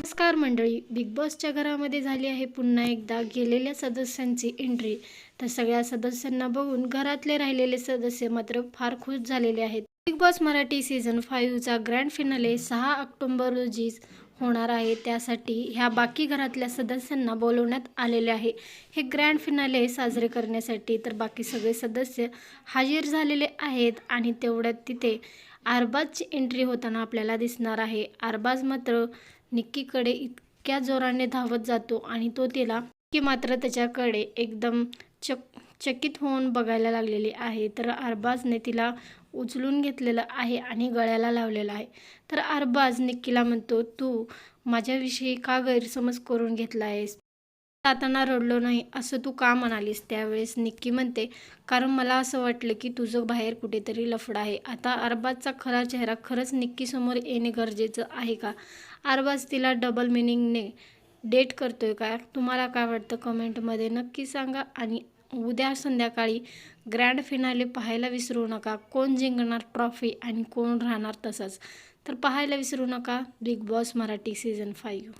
नमस्कार मंडळी बिग बॉसच्या घरामध्ये झाली आहे पुन्हा एकदा गेलेल्या सदस्यांची एंट्री तर सगळ्या सदस्यांना बघून घरातले राहिलेले सदस्य मात्र फार खुश झालेले आहेत. बिग बॉस मराठी सीझन फाईव्हचा ग्रँड फिनाले सहा ऑक्टोंबर रोजी होणार आहे. त्यासाठी ह्या बाकी घरातल्या सदस्यांना बोलवण्यात आलेले आहे. हे ग्रँड फिनाले साजरे करण्यासाठी तर बाकी सगळे सदस्य हजर झालेले आहेत आणि तेवढ्यात तिथे अरबाजची एंट्री होताना आपल्याला दिसणार आहे. अरबाज मात्र निक्कीकडे इतक्या जोराने धावत जातो आणि तो तिला की मात्र त्याच्याकडे एकदम चक चकित होऊन बघायला लागलेली आहे. तर अरबाजने तिला उचलून घेतलेलं आहे आणि गळ्याला लावलेलं आहे. तर अरबाज निक्कीला म्हणतो तू माझ्याविषयी का गैरसमज करून घेतला आहेस? जाताना रडलो नाही असं तू का म्हणालीस? त्यावेळेस निक्की म्हणते कारण मला असं वाटलं की तुझं बाहेर कुठेतरी लफड आहे. आता अरबाजचा खरा चेहरा खरंच निक्कीसमोर येणे गरजेचं आहे का? अरबाज तिला डबल मिनिंगने डेट करतोय का? तुम्हाला काय वाटतं? कमेंटमध्ये नक्की सांगा आणि उद्या संध्याकाळी ग्रँड फिनाले पाहायला विसरू नका. कोण जिंकणार ट्रॉफी आणि कोण राहणार तसंच? तर पाहायला विसरू नका. Big boss Marathi season five